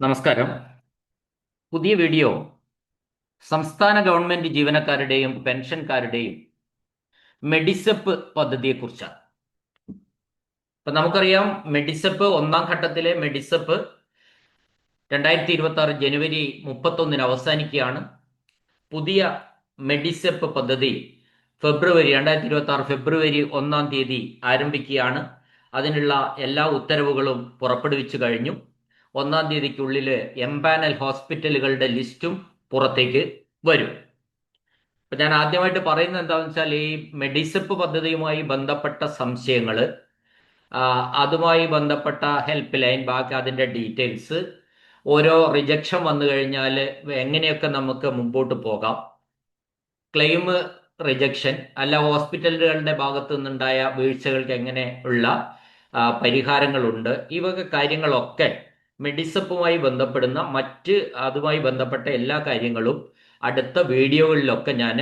നമസ്കാരം. പുതിയ വീഡിയോ. സംസ്ഥാന ഗവൺമെന്റ് ജീവനക്കാരുടെയും പെൻഷൻകാരുടെയും മെഡിസെപ്പ് പദ്ധതിയെക്കുറിച്ചാണ്. ഇപ്പൊ നമുക്കറിയാം മെഡിസെപ്പ് ഒന്നാം ഘട്ടത്തിലെ മെഡിസെപ്പ് രണ്ടായിരത്തി ഇരുപത്തി ആറ് ജനുവരി മുപ്പത്തൊന്നിന് അവസാനിക്കുകയാണ്. പുതിയ മെഡിസെപ്പ് പദ്ധതി ഫെബ്രുവരി രണ്ടായിരത്തി ഇരുപത്തി ആറ് ഫെബ്രുവരി ഒന്നാം തീയതി ആരംഭിക്കുകയാണ്. അതിനുള്ള എല്ലാ ഉത്തരവുകളും പുറപ്പെടുവിച്ചു കഴിഞ്ഞു. ഒന്നാം തീയതിക്കുള്ളിൽ എംപാനൽ ഹോസ്പിറ്റലുകളുടെ ലിസ്റ്റും പുറത്തേക്ക് വരും. അപ്പൊ ഞാൻ ആദ്യമായിട്ട് പറയുന്നത് എന്താണെന്ന് വെച്ചാൽ ഈ മെഡിസപ്പ് പദ്ധതിയുമായി ബന്ധപ്പെട്ട സംശയങ്ങൾ അതുമായി ബന്ധപ്പെട്ട ഹെൽപ്പ് ലൈൻ ബാക്കി അതിന്റെ ഡീറ്റെയിൽസ് ഓരോ റിജക്ഷൻ വന്നു കഴിഞ്ഞാൽ എങ്ങനെയൊക്കെ നമുക്ക് മുമ്പോട്ട് പോകാം ക്ലെയിം റിജക്ഷൻ അല്ല ഹോസ്പിറ്റലുകളുടെ ഭാഗത്തു നിന്നുണ്ടായ വീഴ്ചകൾക്ക് എങ്ങനെ ഉള്ള പരിഹാരങ്ങളുണ്ട് ഇവക വക കാര്യങ്ങളൊക്കെ മെഡിസപ്പുമായി ബന്ധപ്പെടുന്ന മറ്റ് അതുമായി ബന്ധപ്പെട്ട എല്ലാ കാര്യങ്ങളും അടുത്ത വീഡിയോകളിലൊക്കെ ഞാൻ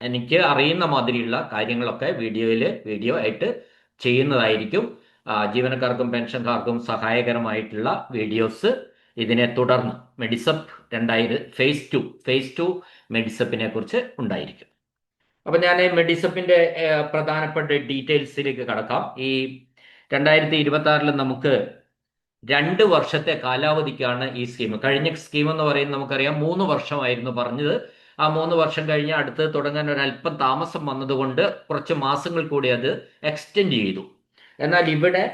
എനിക്ക് അറിയുന്ന മാതിരിയുള്ള കാര്യങ്ങളൊക്കെ വീഡിയോയിൽ വീഡിയോ ആയിട്ട് ചെയ്യുന്നതായിരിക്കും. ജീവനക്കാർക്കും പെൻഷൻകാർക്കും സഹായകരമായിട്ടുള്ള വീഡിയോസ് ഇതിനെ തുടർന്ന് മെഡിസപ്പ് രണ്ടായിരം ഫേസ് ടു ഫേസ് ടു മെഡിസപ്പിനെ കുറിച്ച് ഉണ്ടായിരിക്കും. അപ്പൊ ഞാൻ മെഡിസപ്പിന്റെ പ്രധാനപ്പെട്ട ഡീറ്റെയിൽസിലേക്ക് കടക്കാം. ഈ രണ്ടായിരത്തി ഇരുപത്തി ആറിൽ നമുക്ക് രണ്ട് വർഷത്തെ കാലാവധിക്കാണ് ഈ സ്കീം കഴിഞ്ഞ സ്കീം എന്ന് പറയുന്നത് നമുക്കറിയാം മൂന്ന് വർഷമായിരുന്നു പറഞ്ഞത്. ആ മൂന്ന് വർഷം കഴിഞ്ഞ് അടുത്ത് തുടങ്ങാൻ ഒരു അല്പം താമസം വന്നതുകൊണ്ട് കുറച്ച് മാസങ്ങൾ കൂടി അത് എക്സ്റ്റെൻഡ് ചെയ്തു. എന്നാൽ ഇവിടെ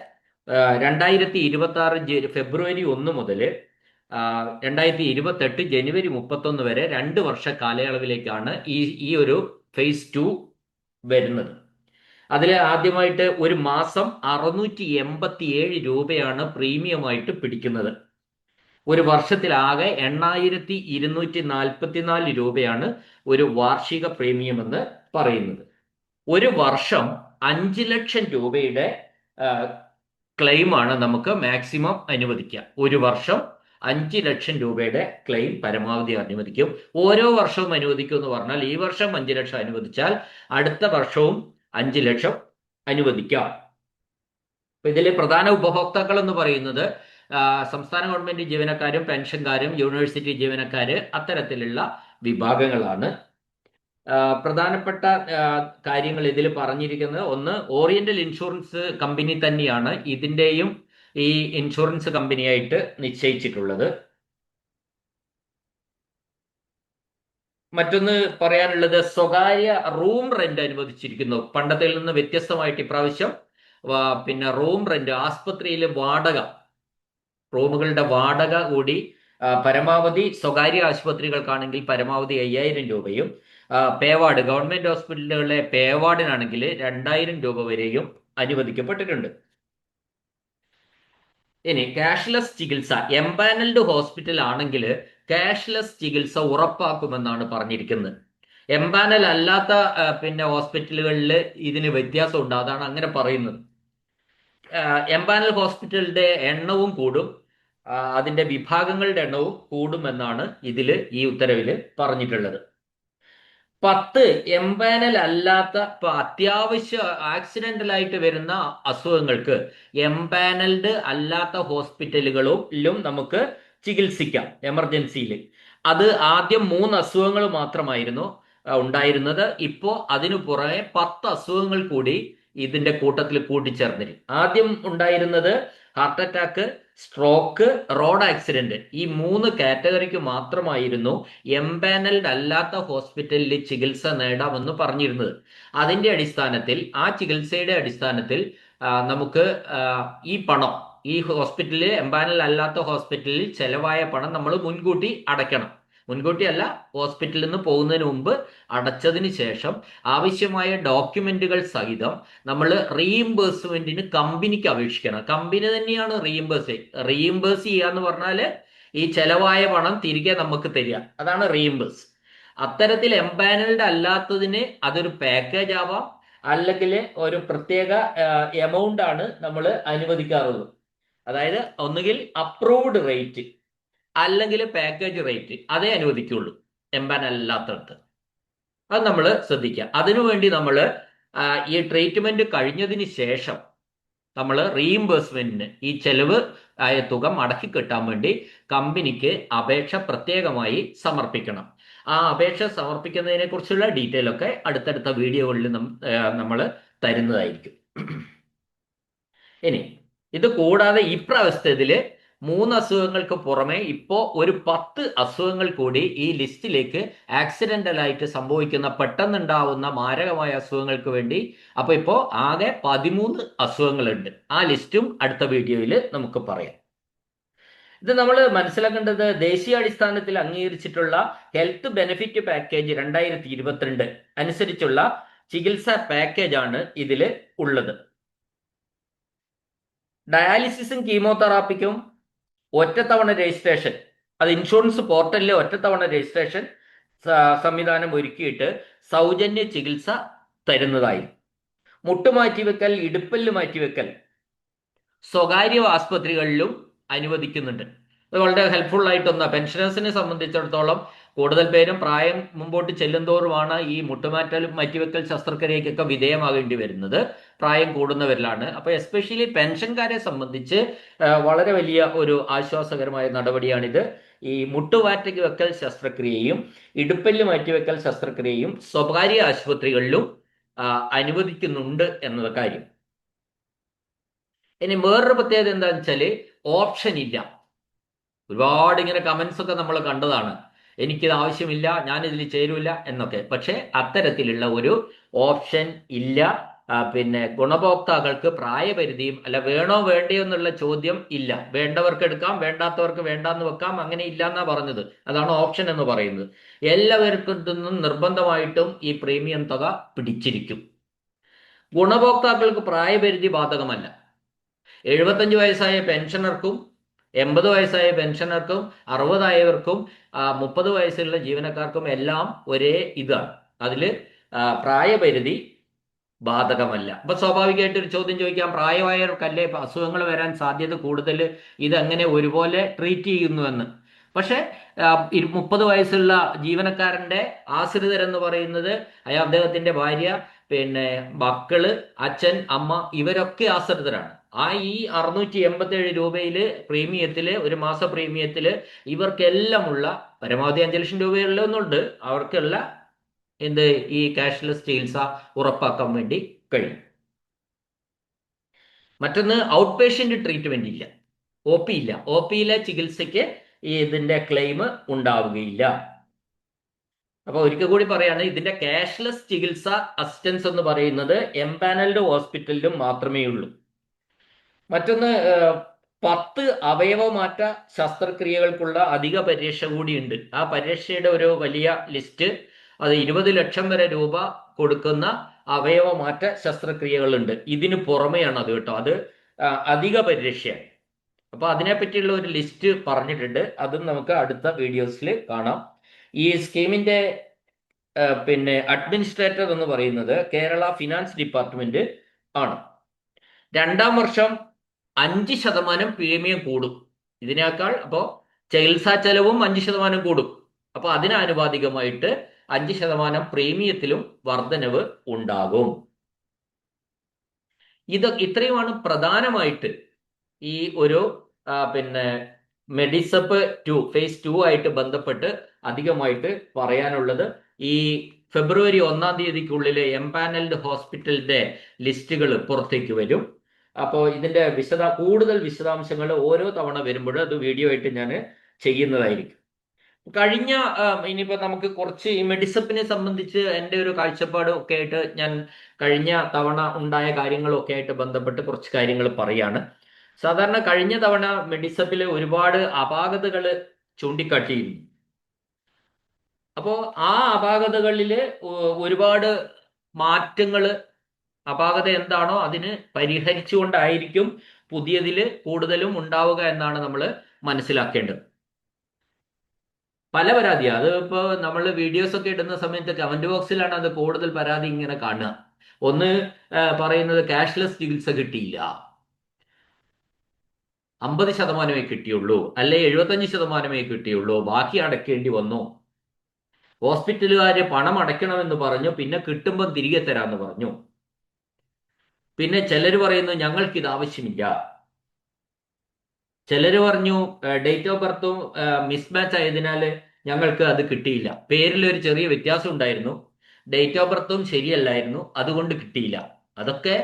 രണ്ടായിരത്തി ഇരുപത്തി ആറ് ഫെബ്രുവരി ഒന്ന് മുതൽ രണ്ടായിരത്തി ഇരുപത്തെട്ട് ജനുവരി മുപ്പത്തൊന്ന് വരെ രണ്ട് വർഷ കാലയളവിലേക്കാണ് ഈ ഈ ഒരു ഫേസ് ടു വരുന്നത്. അതിൽ ആദ്യമായിട്ട് ഒരു മാസം അറുന്നൂറ്റി എൺപത്തി ഏഴ് രൂപയാണ് പ്രീമിയമായിട്ട് പിടിക്കുന്നത്. ഒരു വർഷത്തിലാകെ എണ്ണായിരത്തി ഇരുന്നൂറ്റി നാൽപ്പത്തിനാല് രൂപയാണ് ഒരു വാർഷിക പ്രീമിയം എന്ന് പറയുന്നത്. ഒരു വർഷം അഞ്ച് ലക്ഷം രൂപയുടെ ക്ലെയിമാണ് നമുക്ക് മാക്സിമം അനുവദിക്കുക. ഒരു വർഷം അഞ്ച് ലക്ഷം രൂപയുടെ ക്ലെയിം പരമാവധി അനുവദിക്കും. ഓരോ വർഷവും അനുവദിക്കും എന്ന് പറഞ്ഞാൽ ഈ വർഷം അഞ്ച് ലക്ഷം അനുവദിച്ചാൽ അടുത്ത വർഷവും അഞ്ച് ലക്ഷം അനുവദിക്കാം. അപ്പൊ ഇതിലെ പ്രധാന ഉപഭോക്താക്കൾ എന്ന് പറയുന്നത് സംസ്ഥാന ഗവൺമെന്റ് ജീവനക്കാരും പെൻഷൻകാരും യൂണിവേഴ്സിറ്റി ജീവനക്കാര് അത്തരത്തിലുള്ള വിഭാഗങ്ങളാണ്. പ്രധാനപ്പെട്ട കാര്യങ്ങൾ ഇതിൽ പറഞ്ഞിരിക്കുന്നത് ഒന്ന് ഓറിയന്റൽ ഇൻഷുറൻസ് കമ്പനി തന്നെയാണ് ഇതിന്റെയും ഈ ഇൻഷുറൻസ് കമ്പനിയായിട്ട് നിശ്ചയിച്ചിട്ടുള്ളത്. മറ്റൊന്ന് പറയാനുള്ളത് സ്വകാര്യ റൂം റെന്റ് അനുവദിച്ചിരിക്കുന്നു. പണ്ടത്തിൽ നിന്ന് വ്യത്യസ്തമായിട്ട് ഇപ്രാവശ്യം പിന്നെ റൂം റെന്റ് ആസ്പത്രിയിലെ വാടക റൂമുകളുടെ വാടക കൂടി പരമാവധി സ്വകാര്യ ആശുപത്രികൾക്കാണെങ്കിൽ പരമാവധി അയ്യായിരം രൂപയും പേവാർഡ് ഗവൺമെന്റ് ഹോസ്പിറ്റലുകളിലെ പേവാർഡിനാണെങ്കിൽ രണ്ടായിരം രൂപ വരെയും അനുവദിക്കപ്പെട്ടിട്ടുണ്ട്. ഇനി ക്യാഷ്ലെസ് ചികിത്സ എംപാനൽഡ് ഹോസ്പിറ്റൽ ആണെങ്കിൽ ക്യാഷ്ലെസ് ചികിത്സ ഉറപ്പാക്കുമെന്നാണ് പറഞ്ഞിരിക്കുന്നത്. എംപാനൽ അല്ലാത്ത പിന്നെ ഹോസ്പിറ്റലുകളിൽ ഇതിന് വ്യത്യാസമുണ്ട്. അതാണ് അങ്ങനെ പറയുന്നത്. എംപാനൽ ഹോസ്പിറ്റലിന്റെ എണ്ണവും കൂടും അതിന്റെ വിഭാഗങ്ങളുടെ എണ്ണവും കൂടുമെന്നാണ് ഇതിൽ ഈ ഉത്തരവിൽ പറഞ്ഞിട്ടുള്ളത്. പത്ത് എംപാനൽ അല്ലാത്ത അത്യാവശ്യ ആക്സിഡന്റൽ ആയിട്ട് വരുന്ന അസുഖങ്ങൾക്ക് എംപാനൽഡ് അല്ലാത്ത ഹോസ്പിറ്റലുകളിലും നമുക്ക് ചികിത്സിക്കാം എമർജൻസിയിൽ. അത് ആദ്യം മൂന്ന് അസുഖങ്ങൾ മാത്രമായിരുന്നു ഉണ്ടായിരുന്നത്. ഇപ്പോ അതിനു പുറമെ പത്ത് അസുഖങ്ങൾ കൂടി ഇതിന്റെ കൂട്ടത്തിൽ കൂട്ടിച്ചേർന്നിരിക്കും ആദ്യം ഉണ്ടായിരുന്നത് heart attack stroke road accident ഈ മൂന്ന് കാറ്റഗറിക്ക് മാത്രമായിരുന്നു എംപാനൽഡ് അല്ലാത്ത ഹോസ്പിറ്റലിൽ ചികിത്സ നേടാമെന്ന് പറഞ്ഞിരുന്നത്. അതിന്റെ അടിസ്ഥാനത്തിൽ ആ ചികിത്സയുടെ അടിസ്ഥാനത്തിൽ നമുക്ക് ഈ പണം ഈ ഹോസ്പിറ്റലിൽ എംപാനൽ അല്ലാത്ത ഹോസ്പിറ്റലിൽ ചെലവായ പണം നമ്മൾ മുൻകൂട്ടി അടയ്ക്കണം. മുൻകൂട്ടി അല്ല ഹോസ്പിറ്റലിൽ നിന്ന് പോകുന്നതിന് മുമ്പ് അടച്ചതിന് ശേഷം ആവശ്യമായ ഡോക്യുമെന്റുകൾ സഹിതം നമ്മൾ റീഇംബേഴ്സ്മെന്റിന് കമ്പനിക്ക് അപേക്ഷിക്കണം. കമ്പനി തന്നെയാണ് റീഇംബേഴ്സ് റീഇംബേഴ്സ് ചെയ്യുക എന്ന് പറഞ്ഞാൽ ഈ ചെലവായ പണം തിരികെ നമുക്ക് തരിക. അതാണ് റീഇംബേഴ്സ് അത്തരത്തിൽ എംപാനൽഡ് അല്ലാത്തതിന് അതൊരു പാക്കേജ് ആവാം അല്ലെങ്കിൽ ഒരു പ്രത്യേക എമൗണ്ട് ആണ് നമ്മൾ അനുവദിക്കാറുള്ളത്. അതായത് ഒന്നുകിൽ അപ്രൂവ്ഡ് റേറ്റ് അല്ലെങ്കിൽ പാക്കേജ് റേറ്റ് അതേ അനുവദിക്കുള്ളൂ. എംബാൻ അല്ലാത്തടത്ത് അത് നമ്മൾ ശ്രദ്ധിക്കുക. അതിനുവേണ്ടി നമ്മൾ ഈ ട്രീറ്റ്മെന്റ് കഴിഞ്ഞതിന് ശേഷം നമ്മൾ റീഇംബേഴ്സ്മെന്റിന് ഈ ചെലവ് ആയ തുക മടക്കി കിട്ടാൻ വേണ്ടി കമ്പനിക്ക് അപേക്ഷ പ്രത്യേകമായി സമർപ്പിക്കണം. ആ അപേക്ഷ സമർപ്പിക്കുന്നതിനെ കുറിച്ചുള്ള ഡീറ്റെയിൽ ഒക്കെ അടുത്തടുത്ത വീഡിയോകളിൽ നമ്മൾ തരുന്നതായിരിക്കും. ഇനി ഇത് കൂടാതെ ഇപ്രാവസ്ഥത്തിൽ മൂന്ന് അസുഖങ്ങൾക്ക് പുറമെ ഇപ്പോ ഒരു പത്ത് അസുഖങ്ങൾ കൂടി ഈ ലിസ്റ്റിലേക്ക് ആക്സിഡന്റൽ ആയിട്ട് സംഭവിക്കുന്ന പെട്ടെന്നുണ്ടാവുന്ന മാരകമായ അസുഖങ്ങൾക്ക് വേണ്ടി അപ്പോൾ ഇപ്പോ ആകെ പതിമൂന്ന് അസുഖങ്ങളുണ്ട്. ആ ലിസ്റ്റും അടുത്ത വീഡിയോയിൽ നമുക്ക് പറയാം. ഇത് നമ്മൾ മനസ്സിലാക്കേണ്ടത് ദേശീയ അടിസ്ഥാനത്തിൽ അംഗീകരിച്ചിട്ടുള്ള ഹെൽത്ത് ബെനിഫിറ്റ് പാക്കേജ് രണ്ടായിരത്തി ഇരുപത്തിരണ്ട് അനുസരിച്ചുള്ള ചികിത്സാ പാക്കേജാണ് ഇതിൽ ഉള്ളത്. ഡയാലിസിസും കീമോതെറാപ്പിക്കും ഒറ്റത്തവണ രജിസ്ട്രേഷൻ. അത് ഇൻഷുറൻസ് പോർട്ടലിലെ ഒറ്റത്തവണ രജിസ്ട്രേഷൻ സംവിധാനം ഒരുക്കിയിട്ട് സൗജന്യ ചികിത്സ തരുന്നതായി. മുട്ടുമാറ്റിവെക്കൽ ഇടുപ്പൽ മാറ്റിവെക്കൽ സ്വകാര്യ ആസ്പത്രികളിലും അനുവദിക്കുന്നുണ്ട്. അത് വളരെ ഹെൽപ്ഫുൾ ആയിട്ടൊന്ന. പെൻഷനേഴ്സിനെ സംബന്ധിച്ചിടത്തോളം കൂടുതൽ പേരും പ്രായം മുമ്പോട്ട് ചെല്ലുന്തോറുമാണ് ഈ മുട്ടുമാറ്റൽ മാറ്റിവെക്കൽ ശസ്ത്രക്രിയക്കൊക്കെ വിധേയമാകേണ്ടി വരുന്നത്. പ്രായം കൂടുന്നവരിലാണ്. അപ്പൊ എസ്പെഷ്യലി പെൻഷൻകാരെ സംബന്ധിച്ച് വളരെ വലിയ ഒരു ആശ്വാസകരമായ നടപടിയാണിത്. ഈ മുട്ടുമാറ്റി വെക്കൽ ശസ്ത്രക്രിയയും ഇടുപ്പല്ല് മാറ്റിവെക്കൽ ശസ്ത്രക്രിയയും സ്വകാര്യ ആശുപത്രികളിലും അനുവദിക്കുന്നുണ്ട് എന്നത് കാര്യം. ഇനി വേറൊരു പ്രത്യേകത എന്താണെന്ന് വെച്ചാൽ ഓപ്ഷൻ ഇല്ല. ഒരുപാട് ഇങ്ങനെ കമന്റ്സ് ഒക്കെ നമ്മൾ കണ്ടതാണ്. എനിക്കിത് ആവശ്യമില്ല ഞാൻ ഇതിൽ ചേരൂല എന്നൊക്കെ. പക്ഷെ അത്തരത്തിലുള്ള ഒരു ഓപ്ഷൻ ഇല്ല. പിന്നെ ഗുണഭോക്താക്കൾക്ക് പ്രായപരിധിയും അല്ല വേണോ വേണ്ടയോ എന്നുള്ള ചോദ്യം ഇല്ല. വേണ്ടവർക്ക് എടുക്കാം വേണ്ടാത്തവർക്ക് വേണ്ടാന്ന് വെക്കാം അങ്ങനെ ഇല്ല എന്നാ പറഞ്ഞത്. അതാണ് ഓപ്ഷൻ എന്ന് പറയുന്നത്. എല്ലാവർക്കും നിന്നും നിർബന്ധമായിട്ടും ഈ പ്രീമിയം തുക പിടിച്ചിരിക്കും. ഗുണഭോക്താക്കൾക്ക് പ്രായപരിധി ബാധകമല്ല. എഴുപത്തഞ്ച് വയസ്സായ പെൻഷനർക്കും എൺപത് വയസ്സായ പെൻഷനർക്കും അറുപതായവർക്കും മുപ്പത് വയസ്സുള്ള ജീവനക്കാർക്കും എല്ലാം ഒരേ ഇതാണ്. അതിൽ പ്രായപരിധി ബാധകമല്ല. അപ്പൊ സ്വാഭാവികമായിട്ട് ഒരു ചോദ്യം ചോദിക്കാം. പ്രായമായവർക്കല്ലേ അസുഖങ്ങൾ വരാൻ സാധ്യത കൂടുതൽ ഇതെങ്ങനെ ഒരുപോലെ ട്രീറ്റ് ചെയ്യുന്നുവെന്ന്. പക്ഷെ മുപ്പത് വയസ്സുള്ള ജീവനക്കാരന്റെ ആശ്രിതർ എന്ന് പറയുന്നത് അയാൾ അദ്ദേഹത്തിന്റെ ഭാര്യ പിന്നെ മക്കൾ അച്ഛൻ അമ്മ ഇവരൊക്കെ ആശ്രിതരാണ്. ആ ഈ അറുന്നൂറ്റി എൺപത്തി ഏഴ് രൂപയിൽ പ്രീമിയത്തിൽ ഒരു മാസ പ്രീമിയത്തിൽ ഇവർക്കെല്ലാമുള്ള പരമാവധി അഞ്ച് ലക്ഷം രൂപയുള്ളൊന്നുണ്ട് അവർക്കുള്ള എന്ത് ഈ ക്യാഷ്ലെസ് ചികിത്സ ഉറപ്പാക്കാൻ വേണ്ടി കഴിയും. മറ്റൊന്ന് ഔട്ട് പേഷ്യന്റ് ട്രീറ്റ്മെന്റ് ഇല്ല. ഒ പി ഇല്ല. ഒ പിയിലെ ചികിത്സയ്ക്ക് ഇതിന്റെ ക്ലെയിം ഉണ്ടാവുകയില്ല. അപ്പൊ ഒരിക്കൽ കൂടി പറയാണ് ഇതിന്റെ ക്യാഷ്ലെസ് ചികിത്സ അസിസ്റ്റൻസ് എന്ന് പറയുന്നത് എംപാനൽഡ് ഹോസ്പിറ്റലിലും മാത്രമേ ഉള്ളൂ. മറ്റൊന്ന് പത്ത് അവയവമാറ്റ ശസ്ത്രക്രിയകൾക്കുള്ള അധിക പരീക്ഷ കൂടിയുണ്ട്. ആ പരീക്ഷയുടെ ഒരു വലിയ ലിസ്റ്റ് അത് ഇരുപത് ലക്ഷം വരെ രൂപ കൊടുക്കുന്ന അവയവമാറ്റ ശസ്ത്രക്രിയകളുണ്ട്. ഇതിന് പുറമെയാണ് അത് കേട്ടോ. അത് അധിക പരിരക്ഷ അപ്പൊ അതിനെപ്പറ്റിയുള്ള ഒരു ലിസ്റ്റ് പറഞ്ഞിട്ടുണ്ട്. അതും നമുക്ക് അടുത്ത വീഡിയോസിൽ കാണാം. ഈ സ്കീമിന്റെ പിന്നെ അഡ്മിനിസ്ട്രേറ്റർ എന്ന് പറയുന്നത് കേരള ഫിനാൻസ് ഡിപ്പാർട്ട്മെന്റ് ആണ്. രണ്ടാം വർഷം അഞ്ച് ശതമാനം പ്രീമിയം കൂടും. ഇതിനേക്കാൾ അപ്പോൾ ചികിത്സാ ചെലവും അഞ്ച് ശതമാനം കൂടും. അപ്പൊ അതിനാനുപാതികമായിട്ട് അഞ്ച് ശതമാനം പ്രീമിയത്തിലും വർധനവ് ഉണ്ടാകും. ഇത് ഇത്രയുമാണ് പ്രധാനമായിട്ട് ഈ ഒരു പിന്നെ മെഡിസപ്പ് ടു ഫേസ് ടു ആയിട്ട് ബന്ധപ്പെട്ട് അധികമായിട്ട് പറയാനുള്ളത്. ഈ ഫെബ്രുവരി ഒന്നാം തീയതിക്കുള്ളിൽ എംപാനൽഡ് ഹോസ്പിറ്റലിന്റെ ലിസ്റ്റുകൾ പുറത്തേക്ക് വരും. അപ്പോൾ ഇതിന്റെ വിശദ കൂടുതൽ വിശദാംശങ്ങൾ ഓരോ തവണ വരുമ്പോഴും അത് വീഡിയോ ആയിട്ട് ഞാൻ ചെയ്യുന്നതായിരിക്കും. കഴിഞ്ഞ ഇനിയിപ്പോ നമുക്ക് കുറച്ച് ഈ മെഡിസപ്പിനെ സംബന്ധിച്ച് എന്റെ ഒരു കാഴ്ചപ്പാടും ഒക്കെ ആയിട്ട് ഞാൻ കഴിഞ്ഞ തവണ ഉണ്ടായ കാര്യങ്ങളൊക്കെ ആയിട്ട് ബന്ധപ്പെട്ട് കുറച്ച് കാര്യങ്ങൾ പറയാണ്. സാധാരണ കഴിഞ്ഞ തവണ മെഡിസപ്പിൽ ഒരുപാട് അപാകതകൾ ചൂണ്ടിക്കാട്ടിയിരുന്നു. അപ്പോൾ ആ അപാകതകളിൽ ഒരുപാട് മാറ്റങ്ങൾ അപാകത എന്താണോ അതിന് പരിഹരിച്ചുകൊണ്ടായിരിക്കും പുതിയതിൽ കൂടുതലും ഉണ്ടാവുക എന്നാണ് നമ്മൾ മനസ്സിലാക്കേണ്ടത്. പല പരാതി അത് ഇപ്പോൾ നമ്മൾ വീഡിയോസ് ഒക്കെ ഇടുന്ന സമയത്ത് കമന്റ് ബോക്സിലാണ് അത് കൂടുതൽ പരാതി ഇങ്ങനെ കാണുക. ഒന്ന് പറയുന്നത് ക്യാഷ്ലെസ് ചികിത്സ കിട്ടിയില്ല. അമ്പത് ശതമാനമേ കിട്ടിയുള്ളൂ. അല്ലെ എഴുപത്തഞ്ച് ശതമാനമേ കിട്ടിയുള്ളൂ. ബാക്കി അടയ്ക്കേണ്ടി വന്നു. ഹോസ്പിറ്റലുകാര് പണം അടയ്ക്കണമെന്ന് പറഞ്ഞു. പിന്നെ കിട്ടുമ്പം തിരികെ തരാമെന്ന് പറഞ്ഞു. പിന്നെ ചിലർ പറയുന്നു ഞങ്ങൾക്ക് ഇത് ആവശ്യമില്ല. ചിലർ പറഞ്ഞു ഡേറ്റ് ഓഫ് ബർത്തും മിസ്മാച്ച് ആയതിനാൽ ഞങ്ങൾക്ക് അത് കിട്ടിയില്ല. പേരിൽ ഒരു ചെറിയ വ്യത്യാസം ഉണ്ടായിരുന്നു. ഡേറ്റ് ഓഫ് ബർത്തും ശരിയല്ലായിരുന്നു അതുകൊണ്ട് കിട്ടിയില്ല. അതൊക്കെ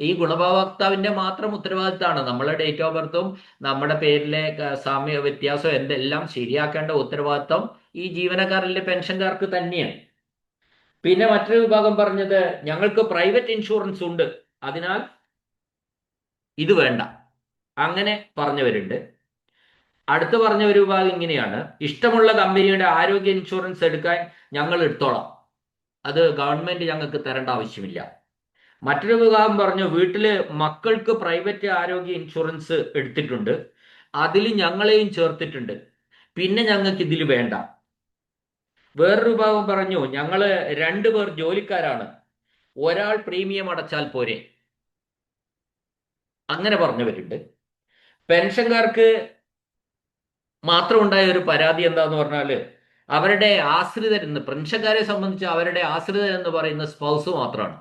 ഈ ഗുണഭോക്താവിന്റെ മാത്രം ഉത്തരവാദിത്തമാണ്. നമ്മളെ ഡേറ്റ് ഓഫ് ബർത്തും നമ്മുടെ പേരിലെ സാമ്യ വ്യത്യാസവും എന്തെല്ലാം ശരിയാക്കേണ്ട ഉത്തരവാദിത്തം ഈ ജീവനക്കാരിലെ പെൻഷൻകാർക്ക് തന്നെയാണ്. പിന്നെ മറ്റൊരു വിഭാഗം പറഞ്ഞത് ഞങ്ങൾക്ക് പ്രൈവറ്റ് ഇൻഷുറൻസ് ഉണ്ട്. അതിനാൽ ഇത് വേണ്ട. അങ്ങനെ പറഞ്ഞവരുണ്ട്. അടുത്ത് പറഞ്ഞ ഒരു വിഭാഗം ഇങ്ങനെയാണ്. ഇഷ്ടമുള്ള കമ്പനിയുടെ ആരോഗ്യ ഇൻഷുറൻസ് എടുക്കാൻ ഞങ്ങൾ എടുത്തോളാം. അത് ഗവൺമെന്റ് ഞങ്ങൾക്ക് തരേണ്ട ആവശ്യമില്ല. മറ്റൊരു വിഭാഗം പറഞ്ഞു വീട്ടിൽ മക്കൾക്ക് പ്രൈവറ്റ് ആരോഗ്യ ഇൻഷുറൻസ് എടുത്തിട്ടുണ്ട്. അതിൽ ഞങ്ങളെയും ചേർത്തിട്ടുണ്ട്. പിന്നെ ഞങ്ങൾക്ക് ഇതിൽ വേണ്ട. വേറൊരു വിഭാഗം പറഞ്ഞു ഞങ്ങൾ രണ്ടുപേർ ജോലിക്കാരാണ്. ഒരാൾ പ്രീമിയം അടച്ചാൽ പോരെ. അങ്ങനെ പറഞ്ഞവരുണ്ട്. പെൻഷൻകാർക്ക് മാത്രം ഉണ്ടായ ഒരു പരാതി എന്താന്ന് പറഞ്ഞാൽ അവരുടെ ആശ്രിതർ ആശ്രിതരെന്ന് പെൻഷൻകാരെ സംബന്ധിച്ച് അവരുടെ ആശ്രിതർ എന്ന് പറയുന്ന സ്പൗസ് മാത്രമാണ്.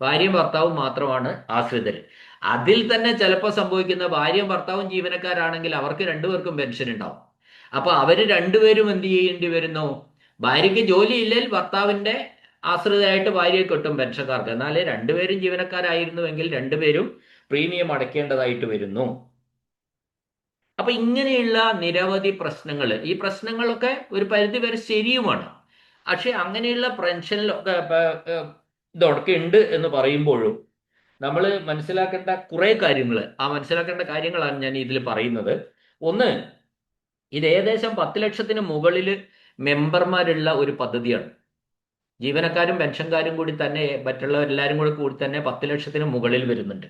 ഭാര്യയും ഭർത്താവും മാത്രമാണ് ആശ്രിതർ അതിൽ തന്നെ ചിലപ്പോൾ സംഭവിക്കുന്ന ഭാര്യയും ഭർത്താവും ജീവനക്കാരാണെങ്കിൽ അവർക്ക് രണ്ടുപേർക്കും പെൻഷൻ ഉണ്ടാവും. അപ്പൊ അവർ രണ്ടുപേരും എന്ത് ചെയ്യേണ്ടി വരുന്നു? ഭാര്യയ്ക്ക് ജോലിയില്ലെങ്കിൽ ഭർത്താവിന്റെ ആശ്രിതരായിട്ട് ഭാര്യയെ കിട്ടും പെൻഷൻകാർക്ക്. എന്നാലേ രണ്ടുപേരും ജീവനക്കാരായിരുന്നുവെങ്കിൽ രണ്ടുപേരും പ്രീമിയം അടയ്ക്കേണ്ടതായിട്ട് വരുന്നു. അപ്പൊ ഇങ്ങനെയുള്ള നിരവധി പ്രശ്നങ്ങൾ. ഈ പ്രശ്നങ്ങളൊക്കെ ഒരു പരിധി വരെ ശരിയുമാണ്. പക്ഷെ അങ്ങനെയുള്ള പെൻഷനിലൊക്കെ ഇതൊക്കെ ഉണ്ട് എന്ന് പറയുമ്പോഴും നമ്മൾ മനസ്സിലാക്കേണ്ട കുറെ കാര്യങ്ങൾ ആ മനസ്സിലാക്കേണ്ട കാര്യങ്ങളാണ് ഞാൻ ഇതിൽ പറയുന്നത്. ഒന്ന് ഇത് ഏകദേശം പത്ത് ലക്ഷത്തിന് മുകളിൽ മെമ്പർമാരുള്ള ഒരു പദ്ധതിയാണ്. ജീവനക്കാരും പെൻഷൻകാരും കൂടി തന്നെ മറ്റുള്ളവരെല്ലാവരും കൂടി കൂടി തന്നെ പത്ത് ലക്ഷത്തിന് മുകളിൽ വരുന്നുണ്ട്.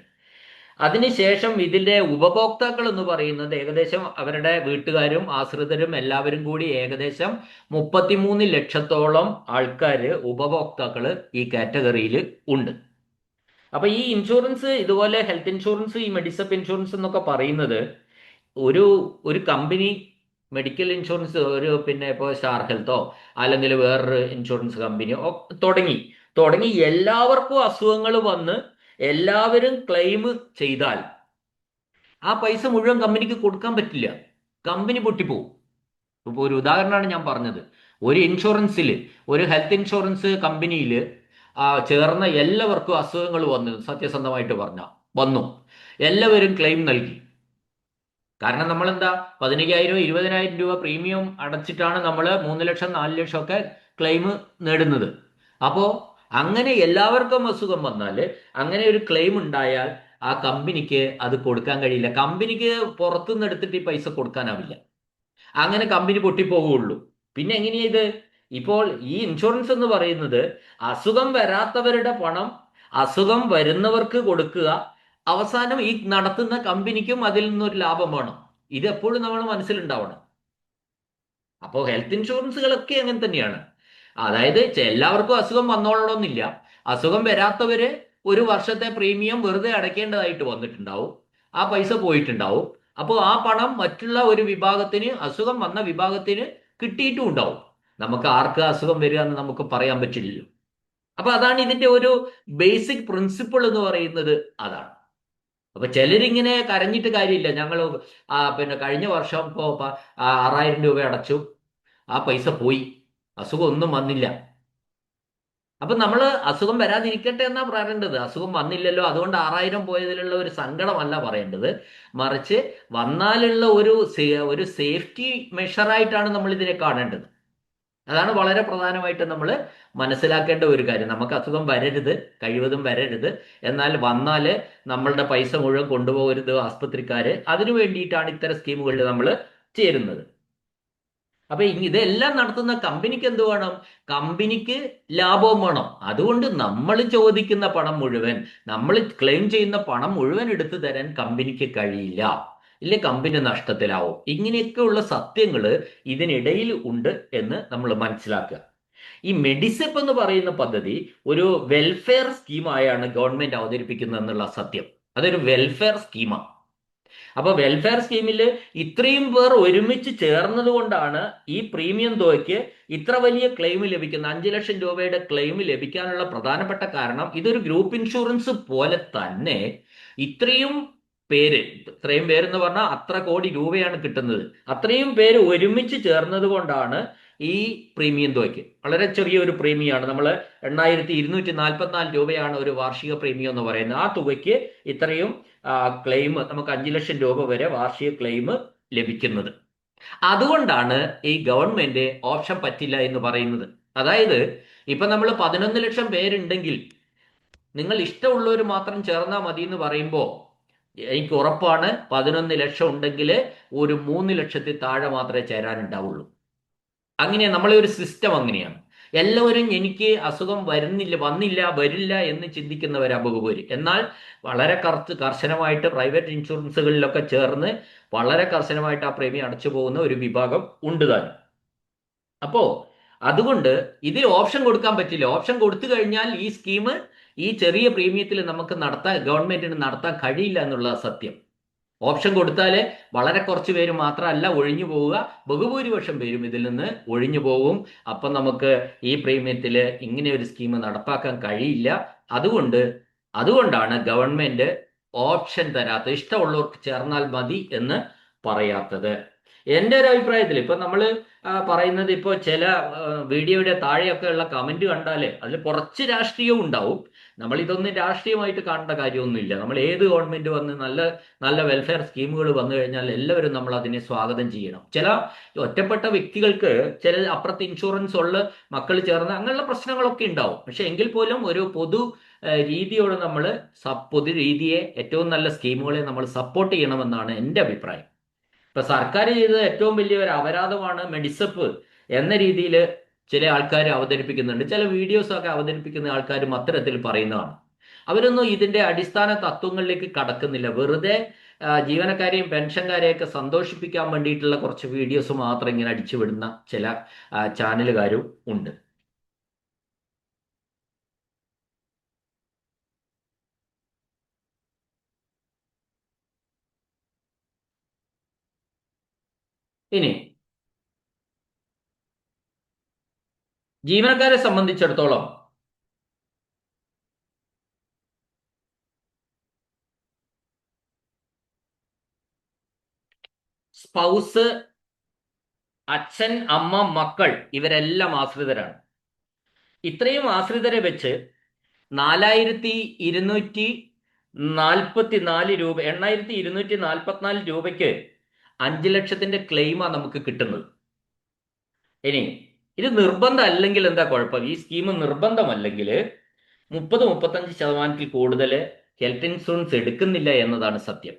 അതിനുശേഷം ഇതിന്റെ ഉപഭോക്താക്കൾ എന്ന് പറയുന്നത് ഏകദേശം അവരുടെ വീട്ടുകാരും ആശ്രിതരും എല്ലാവരും കൂടി ഏകദേശം മുപ്പത്തിമൂന്ന് ലക്ഷത്തോളം ആൾക്കാർ ഉപഭോക്താക്കൾ ഈ കാറ്റഗറിയിൽ ഉണ്ട്. അപ്പൊ ഈ ഇൻഷുറൻസ് ഇതുപോലെ ഹെൽത്ത് ഇൻഷുറൻസ് ഈ മെഡിസപ്പ് ഇൻഷുറൻസ് എന്നൊക്കെ പറയുന്നത് ഒരു ഒരു കമ്പനി മെഡിക്കൽ ഇൻഷുറൻസ് ഒരു പിന്നെ ഇപ്പോൾ സ്റ്റാർ ഹെൽത്തോ അല്ലെങ്കിൽ വേറൊരു ഇൻഷുറൻസ് കമ്പനിയോ തുടങ്ങി. തുടങ്ങി എല്ലാവർക്കും അസുഖങ്ങൾ വന്ന് എല്ലാവരും ക്ലെയിം ചെയ്താൽ ആ പൈസ മുഴുവൻ കമ്പനിക്ക് കൊടുക്കാൻ പറ്റില്ല. കമ്പനി പൊട്ടിപ്പോവും. ഇപ്പോൾ ഒരു ഉദാഹരണമാണ് ഞാൻ പറഞ്ഞത്. ഒരു ഇൻഷുറൻസിൽ ഒരു ഹെൽത്ത് ഇൻഷുറൻസ് കമ്പനിയിൽ ചേർന്ന എല്ലാവർക്കും അസുഖങ്ങൾ വന്നു സത്യസന്ധമായിട്ട് പറഞ്ഞ വന്നു. എല്ലാവരും ക്ലെയിം നൽകി. കാരണം നമ്മൾ എന്താ പതിനയ്യായിരം ഇരുപതിനായിരം രൂപ പ്രീമിയം അടച്ചിട്ടാണ് നമ്മൾ മൂന്ന് ലക്ഷം നാല് ലക്ഷം ഒക്കെ ക്ലെയിം നേടുന്നത്. അപ്പോൾ അങ്ങനെ എല്ലാവർക്കും അസുഖം വന്നാൽ അങ്ങനെ ഒരു ക്ലെയിം ഉണ്ടായാൽ ആ കമ്പനിക്ക് അത് കൊടുക്കാൻ കഴിയില്ല. കമ്പനിക്ക് പുറത്തുനിന്ന് എടുത്തിട്ട് ഈ പൈസ കൊടുക്കാനാവില്ല. അങ്ങനെ കമ്പനി പൊട്ടിപ്പോകുള്ളൂ പിന്നെ എങ്ങനെയാ ഇത്? ഇപ്പോൾ ഈ ഇൻഷുറൻസ് എന്ന് പറയുന്നത് അസുഖം വരാത്തവരുടെ പണം അസുഖം വരുന്നവർക്ക് കൊടുക്കുക അവസാനം ഈ നടത്തുന്ന കമ്പനിക്കും അതിൽ നിന്നൊരു ലാഭം വേണം. ഇത് എപ്പോഴും നമ്മൾ മനസ്സിലുണ്ടാവണം. അപ്പോൾ ഹെൽത്ത് ഇൻഷുറൻസുകളൊക്കെ അങ്ങനെ തന്നെയാണ്. അതായത് എല്ലാവർക്കും അസുഖം വന്നോളണമെന്നില്ല. അസുഖം വരാത്തവര് ഒരു വർഷത്തെ പ്രീമിയം വെറുതെ അടയ്ക്കേണ്ടതായിട്ട് വന്നിട്ടുണ്ടാവും. ആ പൈസ പോയിട്ടുണ്ടാവും. അപ്പോൾ ആ പണം മറ്റുള്ള ഒരു വിഭാഗത്തിന് അസുഖം വന്ന വിഭാഗത്തിന് കിട്ടിയിട്ടും ഉണ്ടാവും. നമുക്ക് ആർക്ക് അസുഖം വരിക എന്ന് നമുക്ക് പറയാൻ പറ്റില്ലല്ലോ. അപ്പൊ അതാണ് ഇതിന്റെ ഒരു ബേസിക് പ്രിൻസിപ്പിൾ എന്ന് പറയുന്നത് അതാണ്. അപ്പൊ ചിലരിങ്ങനെ കരഞ്ഞിട്ട് കാര്യമില്ല. ഞങ്ങൾ പിന്നെ കഴിഞ്ഞ വർഷം ഇപ്പോ പ- ആ ആറായിരം രൂപ അടച്ചു. ആ പൈസ പോയി. അസുഖം ഒന്നും വന്നില്ല. അപ്പൊ നമ്മൾ അസുഖം വരാതിരിക്കട്ടെ എന്നാ പറയേണ്ടത്? അസുഖം വന്നില്ലല്ലോ അതുകൊണ്ട് ആറായിരം പോയതിലുള്ള ഒരു സങ്കടമല്ല പറയേണ്ടത്. മറിച്ച് വന്നാലുള്ള ഒരു ഒരു സേഫ്റ്റി മെഷറായിട്ടാണ് നമ്മൾ ഇതിനെ കാണേണ്ടത്. അതാണ് വളരെ പ്രധാനമായിട്ട് നമ്മൾ മനസ്സിലാക്കേണ്ട ഒരു കാര്യം. നമുക്ക് അസുഖം വരരുത് കഴിവതും വരരുത്. എന്നാൽ വന്നാൽ നമ്മളുടെ പൈസ മുഴുവൻ കൊണ്ടുപോകരുത് ആസ്പത്രിക്കാര്. അതിനു വേണ്ടിയിട്ടാണ് ഇത്തരം സ്കീമുകളിൽ നമ്മൾ ചേരുന്നത്. അപ്പൊ ഇതെല്ലാം നടത്തുന്ന കമ്പനിക്ക് എന്ത് വേണം? കമ്പനിക്ക് ലാഭവും വേണം. അതുകൊണ്ട് നമ്മൾ ചോദിക്കുന്ന പണം മുഴുവൻ നമ്മൾ ക്ലെയിം ചെയ്യുന്ന പണം മുഴുവൻ എടുത്തു തരാൻ കമ്പനിക്ക് കഴിയില്ല. ഇല്ലെ? കമ്പനി നഷ്ടത്തിലാവും. ഇങ്ങനെയൊക്കെയുള്ള സത്യങ്ങൾ ഇതിനിടയിൽ ഉണ്ട് എന്ന് നമ്മൾ മനസ്സിലാക്കുക. ഈ മെഡിസെപ്പ് എന്ന് പറയുന്ന പദ്ധതി ഒരു വെൽഫെയർ സ്കീമായാണ് ഗവൺമെന്റ് അവതരിപ്പിക്കുന്നത് എന്നുള്ള സത്യം. അതൊരു വെൽഫെയർ സ്കീമാണ് അപ്പൊ വെൽഫെയർ സ്കീമിൽ ഇത്രയും പേർ ഒരുമിച്ച് ചേർന്നത് കൊണ്ടാണ് ഈ പ്രീമിയം തുകയ്ക്ക് ഇത്ര വലിയ ക്ലെയിം ലഭിക്കുന്ന അഞ്ചു ലക്ഷം രൂപയുടെ ക്ലെയിം ലഭിക്കാനുള്ള പ്രധാനപ്പെട്ട കാരണം ഇതൊരു ഗ്രൂപ്പ് ഇൻഷുറൻസ് പോലെ തന്നെ ഇത്രയും പേര് ഇത്രയും പേരെന്ന് പറഞ്ഞാൽ അത്ര കോടി രൂപയാണ് കിട്ടുന്നത്. അത്രയും പേര് ഒരുമിച്ച് ചേർന്നത് കൊണ്ടാണ് ഈ പ്രീമിയം തുകയ്ക്ക്. വളരെ ചെറിയൊരു പ്രീമിയമാണ് നമ്മൾ എണ്ണായിരത്തി ഇരുന്നൂറ്റി നാൽപ്പത്തിനാല് രൂപയാണ് ഒരു വാർഷിക പ്രീമിയം എന്ന് പറയുന്നത്. ആ തുകയ്ക്ക് ഇത്രയും ക്ലെയിം നമുക്ക് അഞ്ചു ലക്ഷം രൂപ വരെ വാർഷിക ക്ലെയിം ലഭിക്കുന്നത്. അതുകൊണ്ടാണ് ഈ ഗവൺമെന്റ് ഓപ്ഷൻ പറ്റില്ല എന്ന് പറയുന്നത്. അതായത് ഇപ്പൊ നമ്മൾ പതിനൊന്ന് ലക്ഷം പേരുണ്ടെങ്കിൽ നിങ്ങൾ ഇഷ്ടമുള്ളവർ മാത്രം ചേർന്നാൽ മതി എന്ന് പറയുമ്പോൾ എനിക്ക് ഉറപ്പാണ് പതിനൊന്ന് ലക്ഷം ഉണ്ടെങ്കിൽ ഒരു മൂന്ന് ലക്ഷത്തിൽ താഴെ മാത്രമേ ചേരാനുണ്ടാവുള്ളൂ. അങ്ങനെ നമ്മളെ ഒരു സിസ്റ്റം അങ്ങനെയാണ്. എല്ലാവരും എനിക്ക് അസുഖം വരുന്നില്ല വന്നില്ല വരില്ല എന്ന് ചിന്തിക്കുന്നവരാ ബഹുഭൂരി. എന്നാൽ വളരെ കറച്ച് കർശനമായിട്ട് പ്രൈവറ്റ് ഇൻഷുറൻസുകളിലൊക്കെ ചേർന്ന് വളരെ കർശനമായിട്ട് ആ പ്രീമിയം അടച്ചു പോകുന്ന ഒരു വിഭാഗം ഉണ്ട് താൻ അപ്പോ അതുകൊണ്ട് ഇതിൽ ഓപ്ഷൻ കൊടുക്കാൻ പറ്റില്ല. ഓപ്ഷൻ കൊടുത്തു കഴിഞ്ഞാൽ ഈ സ്കീം ഈ ചെറിയ പ്രീമിയത്തിൽ നമുക്ക് നടത്താൻ ഗവൺമെന്റിന് നടത്താൻ കഴിയില്ല എന്നുള്ള സത്യം. ഓപ്ഷൻ കൊടുത്താൽ വളരെ കുറച്ച് പേര് മാത്രമല്ല ഒഴിഞ്ഞു പോവുക. ബഹുഭൂരിപക്ഷം പേരും ഇതിൽ നിന്ന് ഒഴിഞ്ഞു പോകും. അപ്പം നമുക്ക് ഈ പ്രീമിയത്തിൽ ഇങ്ങനെ ഒരു സ്കീം നടപ്പാക്കാൻ കഴിയില്ല. അതുകൊണ്ട് അതുകൊണ്ടാണ് ഗവൺമെന്റ് ഓപ്ഷൻ തരാത്ത ഇഷ്ടമുള്ളവർക്ക് ചേർന്നാൽ മതി എന്ന് പറയാത്തത്. എന്റെ ഒരു അഭിപ്രായത്തിൽ ഇപ്പൊ നമ്മൾ പറയുന്നത് ഇപ്പോൾ ചില വീഡിയോയുടെ താഴെയൊക്കെ ഉള്ള കമന്റ് കണ്ടാലേ അതിൽ കുറച്ച് രാഷ്ട്രീയവും ഉണ്ടാവും. നമ്മൾ ഇതൊന്നും രാഷ്ട്രീയമായിട്ട് കാണേണ്ട കാര്യമൊന്നുമില്ല. നമ്മൾ ഏത് ഗവൺമെന്റ് വന്ന് നല്ല നല്ല വെൽഫെയർ സ്കീമുകൾ വന്നു കഴിഞ്ഞാൽ എല്ലാവരും നമ്മൾ അതിനെ സ്വാഗതം ചെയ്യണം. ചില ഒറ്റപ്പെട്ട വ്യക്തികൾക്ക് ചില അപ്പുറത്ത് ഇൻഷുറൻസ് ഉള്ള മക്കൾ ചേർന്ന് അങ്ങനെയുള്ള പ്രശ്നങ്ങളൊക്കെ ഉണ്ടാവും. പക്ഷെ എങ്കിൽ പോലും ഒരു പൊതു രീതിയോട് നമ്മൾ പൊതു രീതിയെ ഏറ്റവും നല്ല സ്കീമുകളെ നമ്മൾ സപ്പോർട്ട് ചെയ്യണമെന്നാണ് എന്റെ അഭിപ്രായം. ഇപ്പൊ സർക്കാർ ചെയ്തത് ഏറ്റവും വലിയ ഒരു അപരാധമാണ് മെഡിസപ്പ് എന്ന രീതിയിൽ ചില ആൾക്കാർ അവതരിപ്പിക്കുന്നുണ്ട്. ചില വീഡിയോസ് ഒക്കെ അവതരിപ്പിക്കുന്ന ആൾക്കാരും അത്തരത്തിൽ പറയുന്നതാണ്. അവരൊന്നും ഇതിന്റെ അടിസ്ഥാന തത്വങ്ങളിലേക്ക് കടക്കുന്നില്ല. വെറുതെ ജീവനക്കാരെയും പെൻഷൻകാരെയൊക്കെ സന്തോഷിപ്പിക്കാൻ വേണ്ടിയിട്ടുള്ള കുറച്ച് വീഡിയോസ് മാത്രം ഇങ്ങനെ അടിച്ചുവിടുന്ന ചില ചാനലുകാരും ഉണ്ട്. ഇനി ജീവനക്കാരെ സംബന്ധിച്ചിടത്തോളം സ്പൗസ് അച്ഛൻ അമ്മ മക്കൾ ഇവരെല്ലാം ആശ്രിതരാണ്. ഇത്രയും ആശ്രിതരെ വെച്ച് നാലായിരത്തി ഇരുന്നൂറ്റി നാൽപ്പത്തി നാല് രൂപ എണ്ണായിരത്തി ഇരുന്നൂറ്റി നാൽപ്പത്തിനാല് രൂപയ്ക്ക് അഞ്ച് ലക്ഷത്തിന്റെ ക്ലെയിമാണ് നമുക്ക് കിട്ടുന്നത്. ഇനി ഇത് നിർബന്ധം അല്ലെങ്കിൽ എന്താ കുഴപ്പം? ഈ സ്കീം നിർബന്ധമല്ലെങ്കിൽ മുപ്പത് മുപ്പത്തഞ്ച് ശതമാനത്തിൽ കൂടുതൽ ഹെൽത്ത് ഇൻഷുറൻസ് എടുക്കുന്നില്ല എന്നതാണ് സത്യം.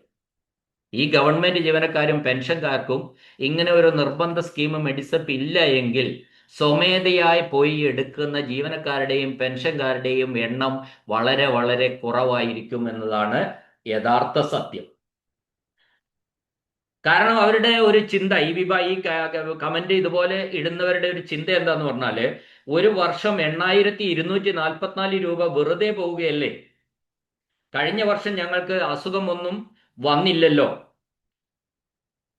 ഈ ഗവൺമെന്റ് ജീവനക്കാരും പെൻഷൻകാർക്കും ഇങ്ങനെ ഒരു നിർബന്ധ സ്കീം മെഡിസപ്പ് ഇല്ല എങ്കിൽ സ്വമേധയായി പോയി എടുക്കുന്ന ജീവനക്കാരുടെയും പെൻഷൻകാരുടെയും എണ്ണം വളരെ വളരെ കുറവായിരിക്കും എന്നതാണ് യഥാർത്ഥ സത്യം. കാരണം അവരുടെ ഒരു ചിന്ത ഈ വിഭ ഈ കമന്റ് ഇതുപോലെ ഇടുന്നവരുടെ ഒരു ചിന്ത എന്താന്ന് പറഞ്ഞാൽ ഒരു വർഷം എണ്ണായിരത്തി ഇരുന്നൂറ്റി നാൽപ്പത്തിനാല് രൂപ വെറുതെ പോവുകയല്ലേ? കഴിഞ്ഞ വർഷം ഞങ്ങൾക്ക് അസുഖമൊന്നും വന്നില്ലല്ലോ.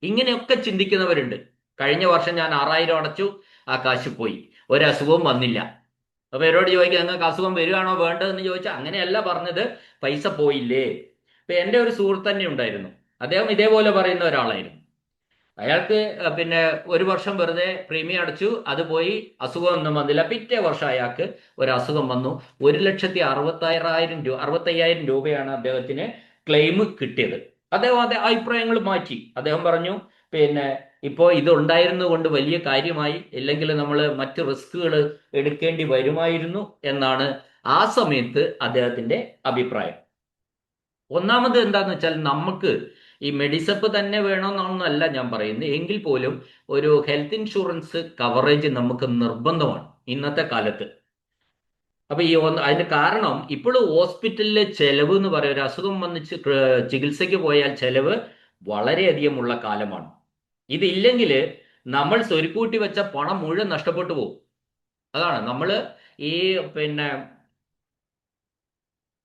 ഇങ്ങനെയൊക്കെ ചിന്തിക്കുന്നവരുണ്ട്. കഴിഞ്ഞ വർഷം ഞാൻ ആറായിരം അടച്ചു ആ കാശ് പോയി. ഒരസുഖവും വന്നില്ല. അപ്പൊ ഇവരോട് ചോദിക്കുക നിങ്ങൾക്ക് അസുഖം വരികയാണോ വേണ്ടതെന്ന് ചോദിച്ചാൽ അങ്ങനെയല്ല പറഞ്ഞത് പൈസ പോയില്ലേ? ഇപ്പൊ എന്റെ ഒരു സുഹൃത്ത് തന്നെ ഉണ്ടായിരുന്നു. അദ്ദേഹം ഇതേപോലെ പറയുന്ന ഒരാളായിരുന്നു. അയാൾക്ക് പിന്നെ ഒരു വർഷം വെറുതെ പ്രീമിയം അടച്ചു അത് പോയി അസുഖമൊന്നും വന്നില്ല. പിറ്റേ വർഷം അയാൾക്ക് ഒരു അസുഖം വന്നു. ഒരു ലക്ഷത്തി അറുപത്തായിരം രൂപ അറുപത്തയ്യായിരം രൂപയാണ് അദ്ദേഹത്തിന് ക്ലെയിം കിട്ടിയത്. അദ്ദേഹം അതേ അഭിപ്രായങ്ങൾ മാറ്റി. അദ്ദേഹം പറഞ്ഞു പിന്നെ ഇപ്പോൾ ഇതുണ്ടായിരുന്നു കൊണ്ട് വലിയ കാര്യമായി ഇല്ലെങ്കിൽ നമ്മൾ മറ്റ് റിസ്കുകൾ എടുക്കേണ്ടി വരുമായിരുന്നു എന്നാണ് ആ സമയത്ത് അദ്ദേഹത്തിന്റെ അഭിപ്രായം. ഒന്നാമത് എന്താന്ന് വെച്ചാൽ നമുക്ക് ഈ മെഡിസപ്പ് തന്നെ വേണമെന്നൊന്നല്ല ഞാൻ പറയുന്നത്. എങ്കിൽ പോലും ഒരു ഹെൽത്ത് ഇൻഷുറൻസ് കവറേജ് നമുക്ക് നിർബന്ധമാണ് ഇന്നത്തെ കാലത്ത്. അപ്പൊ ഈ അതിന്റെ കാരണം ഇപ്പോഴും ഹോസ്പിറ്റലിലെ ചെലവ് എന്ന് പറയുക ഒരു അസുഖം വന്ന് ചികിത്സയ്ക്ക് പോയാൽ ചെലവ് വളരെയധികം ഉള്ള കാലമാണ്. ഇതില്ലെങ്കിൽ നമ്മൾ സ്വരുക്കൂട്ടി വെച്ച പണം മുഴുവൻ നഷ്ടപ്പെട്ടു പോകും. അതാണ് നമ്മൾ ഈ പിന്നെ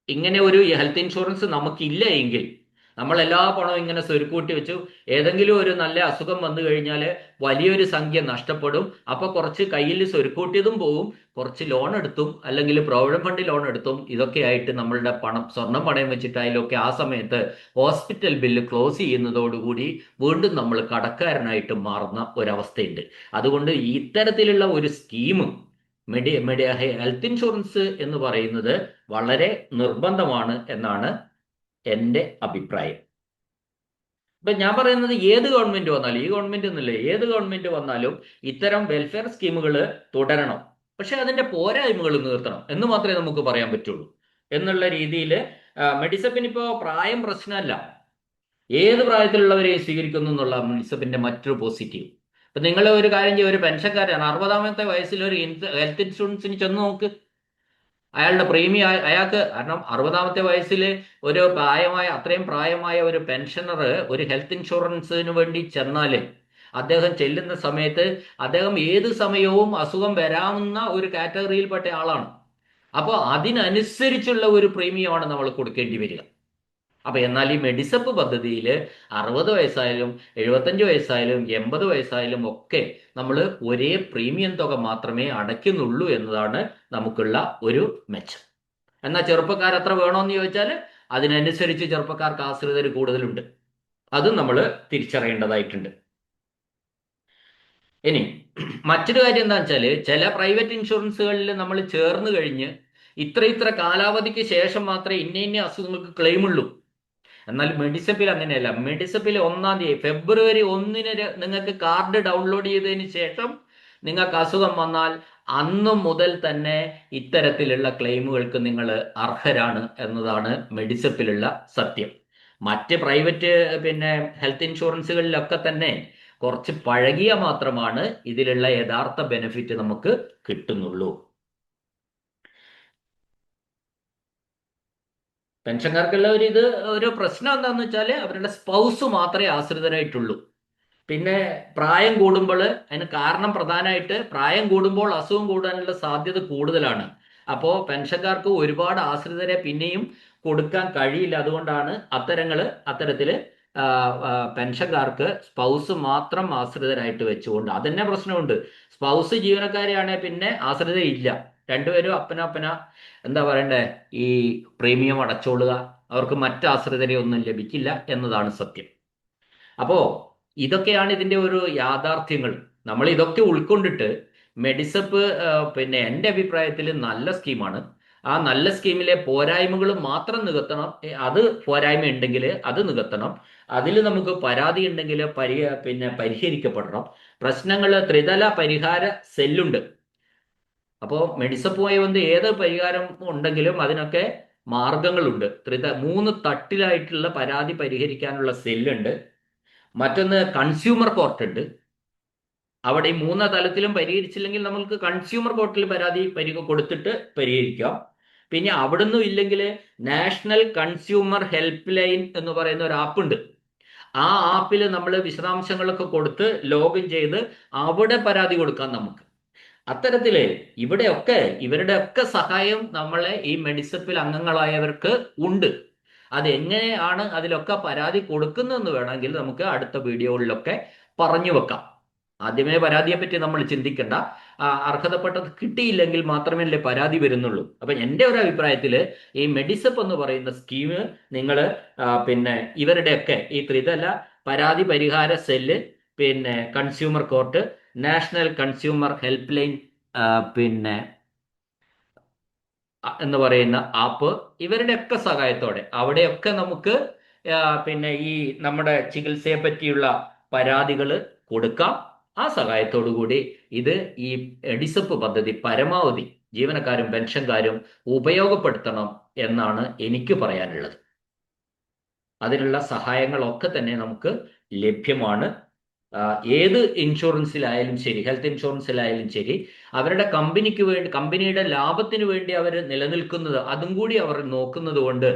ഇങ്ങനെ ഒരു ഹെൽത്ത് ഇൻഷുറൻസ് നമുക്കില്ല എങ്കിൽ നമ്മൾ എല്ലാ പണവും ഇങ്ങനെ സ്വരുക്കൂട്ടി വെച്ചു. ഏതെങ്കിലും ഒരു നല്ല അസുഖം വന്നു കഴിഞ്ഞാൽ വലിയൊരു സംഖ്യ നഷ്ടപ്പെടും. അപ്പൊ കുറച്ച് കയ്യിൽ സ്വരുക്കൂട്ടിയതും പോവും. കുറച്ച് ലോൺ എടുത്തും അല്ലെങ്കിൽ പ്രോവിഡന്റ് ഫണ്ട് ലോൺ എടുത്തും ഇതൊക്കെ ആയിട്ട് നമ്മളുടെ പണം സ്വർണം പണയം വെച്ചിട്ടായാലൊക്കെ ആ സമയത്ത് ഹോസ്പിറ്റൽ ബില്ല് ക്ലോസ് ചെയ്യുന്നതോടുകൂടി വീണ്ടും നമ്മൾ കടക്കാരനായിട്ട് മാറുന്ന ഒരവസ്ഥയുണ്ട്. അതുകൊണ്ട് ഇത്തരത്തിലുള്ള ഒരു സ്കീം മെഡി മെഡിയ ഹെൽത്ത് ഇൻഷുറൻസ് എന്ന് പറയുന്നത് വളരെ നിർബന്ധമാണ് എന്നാണ് എന്റെ അഭിപ്രായം. ഇപ്പൊ ഞാൻ പറയുന്നത് ഏത് ഗവൺമെന്റ് വന്നാലും ഈ ഗവൺമെന്റ് ഒന്നുമില്ല ഏത് ഗവൺമെന്റ് വന്നാലും ഇത്തരം വെൽഫെയർ സ്കീമുകൾ തുടരണം. പക്ഷെ അതിന്റെ പോരായ്മകൾ നിർത്തണം എന്ന് മാത്രമേ നമുക്ക് പറയാൻ പറ്റുള്ളൂ. എന്നുള്ള രീതിയിൽ മെഡിസപ്പിന് ഇപ്പോൾ പ്രായം പ്രശ്നമല്ല. ഏത് പ്രായത്തിലുള്ളവരെയും സ്വീകരിക്കുന്നു എന്നുള്ള മെഡിസപ്പിന്റെ മറ്റൊരു പോസിറ്റീവ് ഇപ്പൊ നിങ്ങൾ ഒരു കാര്യം ചെയ്യും ഒരു പെൻഷൻകാരാണ് അറുപതാമത്തെ വയസ്സിൽ ഒരു ഹെൽത്ത് ഇൻഷുറൻസിന് ചെന്ന് നോക്ക്. അയാളുടെ പ്രീമിയം അയാൾക്ക് കാരണം അറുപതാമത്തെ വയസ്സിൽ ഒരു പ്രായമായ അത്രയും പ്രായമായ ഒരു പെൻഷനർ ഒരു ഹെൽത്ത് ഇൻഷുറൻസിന് വേണ്ടി ചെന്നാൽ അദ്ദേഹം ചെല്ലുന്ന സമയത്ത് അദ്ദേഹം ഏത് സമയവും അസുഖം വരാവുന്ന ഒരു കാറ്റഗറിയിൽപ്പെട്ട ആളാണ്. അപ്പോൾ അതിനനുസരിച്ചുള്ള ഒരു പ്രീമിയമാണ് നമ്മൾ കൊടുക്കേണ്ടി വരിക. അപ്പൊ എന്നാൽ ഈ മെഡിസപ്പ് പദ്ധതിയിൽ അറുപത് വയസ്സായാലും എഴുപത്തഞ്ച് വയസ്സായാലും എൺപത് വയസ്സായാലും ഒക്കെ നമ്മൾ ഒരേ പ്രീമിയം തുക മാത്രമേ അടയ്ക്കുന്നുള്ളൂ എന്നതാണ് നമുക്കുള്ള ഒരു മെച്ചം. എന്നാൽ ചെറുപ്പക്കാർ എത്ര വേണമെന്ന് ചോദിച്ചാൽ അതിനനുസരിച്ച് ചെറുപ്പക്കാർക്ക് ആശ്രിതർ കൂടുതലുണ്ട്. അതും നമ്മൾ തിരിച്ചറിയേണ്ടതായിട്ടുണ്ട്. ഇനി മറ്റൊരു കാര്യം എന്താ വെച്ചാൽ ചില പ്രൈവറ്റ് ഇൻഷുറൻസുകളിൽ നമ്മൾ ചേർന്ന് കഴിഞ്ഞ് ഇത്ര ഇത്ര കാലാവധിക്ക് ശേഷം മാത്രമേ ഇന്ന ഇന്ന അസുഖങ്ങൾക്ക് ക്ലെയിം ഉള്ളൂ എന്നാൽ മെഡിസപ്പിൽ അങ്ങനെയല്ല. മെഡിസപ്പിൽ ഒന്നാം തീയതി ഫെബ്രുവരി ഒന്നിന് നിങ്ങൾക്ക് കാർഡ് ഡൗൺലോഡ് ചെയ്തതിന് ശേഷം നിങ്ങൾക്ക് അസുഖം വന്നാൽ അന്ന് മുതൽ തന്നെ ഇത്തരത്തിലുള്ള ക്ലെയിമുകൾക്ക് നിങ്ങൾ അർഹരാണ് എന്നതാണ് മെഡിസപ്പിലുള്ള സത്യം. മറ്റ് പ്രൈവറ്റ് പിന്നെ ഹെൽത്ത് ഇൻഷുറൻസുകളിലൊക്കെ തന്നെ കുറച്ച് പഴകിയ മാത്രമാണ് ഇതിലുള്ള യഥാർത്ഥ ബെനിഫിറ്റ് നമുക്ക് കിട്ടുന്നുള്ളൂ. പെൻഷൻകാർക്കുള്ള ഒരു ഇത് ഒരു പ്രശ്നം എന്താണെന്ന് വെച്ചാൽ അവരുടെ സ്പൗസ് മാത്രമേ ആശ്രിതരായിട്ടുള്ളൂ. പിന്നെ പ്രായം കൂടുമ്പോൾ അതിന് കാരണം പ്രധാനമായിട്ട് പ്രായം കൂടുമ്പോൾ അസുഖം കൂടാനുള്ള സാധ്യത കൂടുതലാണ്. അപ്പോൾ പെൻഷൻകാർക്ക് ഒരുപാട് ആശ്രിതരെ പിന്നെയും കൊടുക്കാൻ കഴിയില്ല. അതുകൊണ്ടാണ് അത്തരങ്ങൾ അത്തരത്തിൽ പെൻഷൻകാർക്ക് സ്പൗസ് മാത്രം ആശ്രിതരായിട്ട് വെച്ചുകൊണ്ട്. അതന്നെ പ്രശ്നമുണ്ട്. സ്പൗസ് ജീവനക്കാരെയാണെങ്കിൽ പിന്നെ ആശ്രിത ഇല്ല രണ്ടുപേരും അപ്പന അപ്പന എന്താ പറയണ്ടേ ഈ പ്രീമിയം അടച്ചോളുക അവർക്ക് മറ്റ് ആശ്രിതരെയൊന്നും ലഭിക്കില്ല എന്നതാണ് സത്യം. അപ്പോ ഇതൊക്കെയാണ് ഇതിന്റെ ഒരു യാഥാർത്ഥ്യങ്ങൾ. നമ്മൾ ഇതൊക്കെ ഉൾക്കൊണ്ടിട്ട് മെഡിസപ്പ് പിന്നെ എന്റെ അഭിപ്രായത്തിൽ നല്ല സ്കീമാണ്. ആ നല്ല സ്കീമിലെ പോരായ്മകൾ മാത്രം നികത്തണം. അത് പോരായ്മ ഉണ്ടെങ്കിൽ അത് നികത്തണം. അതിൽ നമുക്ക് പരാതി ഉണ്ടെങ്കിൽ പരി പിന്നെ പരിഹരിക്കപ്പെടണം. പ്രശ്നങ്ങൾ ത്രിതല പരിഹാര സെല്ലുണ്ട്. അപ്പോൾ മെഡിസപ്പുമായി വന്ന് ഏത് പരിഹാരം ഉണ്ടെങ്കിലും അതിനൊക്കെ മാർഗങ്ങളുണ്ട്. ത്രിത മൂന്ന് തട്ടിലായിട്ടുള്ള പരാതി പരിഹരിക്കാനുള്ള സെല്ലുണ്ട്. മറ്റൊന്ന് കൺസ്യൂമർ കോർട്ട് ഉണ്ട് അവിടെ ഈ മൂന്ന് തലത്തിലും പരിഹരിച്ചില്ലെങ്കിൽ നമുക്ക് കൺസ്യൂമർ കോർട്ടിൽ പരാതി പരി കൊടുത്തിട്ട് പരിഹരിക്കാം. പിന്നെ അവിടുന്ന് ഇല്ലെങ്കിൽ നാഷണൽ കൺസ്യൂമർ ഹെൽപ്പ് ലൈൻ എന്ന് പറയുന്ന ഒരു ആപ്പ് ഉണ്ട് ആ ആപ്പിൽ നമ്മൾ വിശദാംശങ്ങളൊക്കെ കൊടുത്ത് ലോഗിൻ ചെയ്ത് അവിടെ പരാതി കൊടുക്കാം നമുക്ക്. അത്തരത്തിൽ ഇവിടെയൊക്കെ ഇവരുടെ ഒക്കെ സഹായം നമ്മളെ ഈ മെഡിസപ്പിൽ അംഗങ്ങളായവർക്ക് ഉണ്ട്. അതെങ്ങനെയാണ് അതിലൊക്കെ പരാതി കൊടുക്കുന്നതെന്ന് വേണമെങ്കിൽ നമുക്ക് അടുത്ത വീഡിയോകളിലൊക്കെ പറഞ്ഞു വെക്കാം. ആദ്യമേ പരാതിയെ പറ്റി നമ്മൾ ചിന്തിക്കേണ്ട. അർഹതപ്പെട്ടത് കിട്ടിയില്ലെങ്കിൽ മാത്രമേ പരാതി വരുന്നുള്ളൂ. അപ്പൊ എന്റെ ഒരു അഭിപ്രായത്തിൽ ഈ മെഡിസപ്പ് എന്ന് പറയുന്ന സ്കീം നിങ്ങൾ പിന്നെ ഇവരുടെയൊക്കെ ഈ ത്രിതല പരാതി പരിഹാര സെല്ല് പിന്നെ consumer court national consumer help line പിന്നെ എന്ന് പറയുന്ന ആപ്പ് ഇവരുടെയൊക്കെ സഹായത്തോടെ. അവിടെയൊക്കെ നമുക്ക് പിന്നെ ഈ നമ്മുടെ ചികിത്സയെ പറ്റിയുള്ള പരാതികൾ കൊടുക്കാം. ആ സഹായത്തോടു കൂടി ഇത് ഈ എഡിസപ്പ് പദ്ധതി പരമാവധി ജീവനക്കാരും പെൻഷൻകാരും ഉപയോഗപ്പെടുത്തണം എന്നാണ് എനിക്ക് പറയാനുള്ളത്. അതിനുള്ള സഹായങ്ങളൊക്കെ തന്നെ നമുക്ക് ലഭ്യമാണ്. ഏത് ഇൻഷുറൻസിലായാലും ശരി ഹെൽത്ത് ഇൻഷുറൻസിലായാലും ശരി അവരുടെ കമ്പനിക്ക് വേണ്ടി കമ്പനിയുടെ ലാഭത്തിന് വേണ്ടി അവർ നിലനിൽക്കുന്നത് അതും കൂടി അവർ നോക്കുന്നത് കൊണ്ട്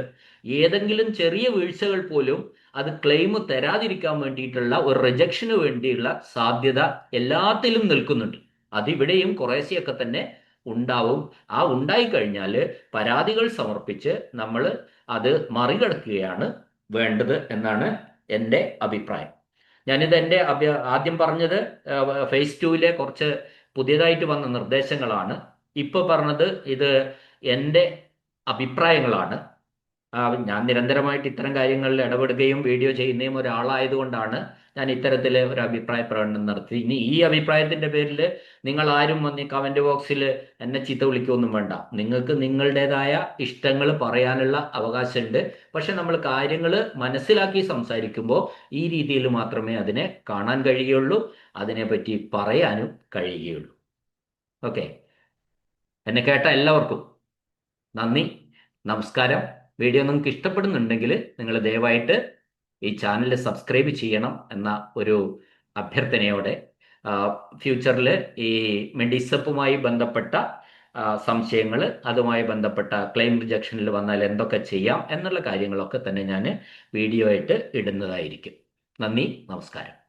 ഏതെങ്കിലും ചെറിയ വീഴ്ചകൾ പോലും അത് ക്ലെയിം തരാതിരിക്കാൻ വേണ്ടിയിട്ടുള്ള ഒരു റിജക്ഷന് വേണ്ടിയുള്ള സാധ്യത എല്ലാത്തിലും നിൽക്കുന്നുണ്ട്. അതിവിടെയും കുറേശ്ശെയൊക്കെ തന്നെ ഉണ്ടാവും. ആ ഉണ്ടായിക്കഴിഞ്ഞാൽ പരാതികൾ സമർപ്പിച്ച് നമ്മൾ അത് മറികടക്കുകയാണ് വേണ്ടത് എന്നാണ് എന്റെ അഭിപ്രായം. ഞാനിത് എന്റെ ആദ്യം പറഞ്ഞത് ഫേസ് ടുവിലെ കുറച്ച് പുതിയതായിട്ട് വന്ന നിർദ്ദേശങ്ങളാണ്. ഇപ്പോൾ പറഞ്ഞത് ഇത് എന്റെ അഭിപ്രായങ്ങളാണ്. ഞാൻ നിരന്തരമായിട്ട് ഇത്തരം കാര്യങ്ങളിൽ ഇടപെടുകയും വീഡിയോ ചെയ്യുന്നതും ഒരാളായതുകൊണ്ടാണ് ഞാൻ ഇത്തരത്തിൽ ഒരു അഭിപ്രായ പ്രകടനം നടത്തി ഇനി ഈ അഭിപ്രായത്തിന്റെ പേരിൽ നിങ്ങൾ ആരും വന്ന് കമന്റ് ബോക്സിൽ എന്നെ ചീത്ത വിളിക്കുകയൊന്നും വേണ്ട. നിങ്ങൾക്ക് നിങ്ങളുടേതായ ഇഷ്ടങ്ങൾ പറയാനുള്ള അവകാശമുണ്ട്. പക്ഷെ നമ്മൾ കാര്യങ്ങൾ മനസ്സിലാക്കി സംസാരിക്കുമ്പോൾ ഈ രീതിയിൽ മാത്രമേ അതിനെ കാണാൻ കഴിയുള്ളൂ അതിനെപ്പറ്റി പറയാനും കഴിയുകയുള്ളൂ. ഓക്കെ എന്നെ കേട്ട എല്ലാവർക്കും നന്ദി. നമസ്കാരം. വീഡിയോ നിങ്ങൾക്ക് ഇഷ്ടപ്പെടുന്നുണ്ടെങ്കിൽ നിങ്ങൾ ദയവായിട്ട് ഈ ചാനൽ സബ്സ്ക്രൈബ് ചെയ്യണം എന്ന ഒരു അഭ്യർത്ഥനയോടെ ഫ്യൂച്ചറിൽ ഈ മെഡിസപ്പുമായി ബന്ധപ്പെട്ട സംശയങ്ങൾ അതുമായി ബന്ധപ്പെട്ട ക്ലെയിം റിജക്ഷനിൽ വന്നാൽ എന്തൊക്കെ ചെയ്യാം എന്നുള്ള കാര്യങ്ങളൊക്കെ തന്നെ ഞാൻ വീഡിയോ ആയിട്ട് ഇടുന്നതായിരിക്കും. നന്ദി നമസ്കാരം.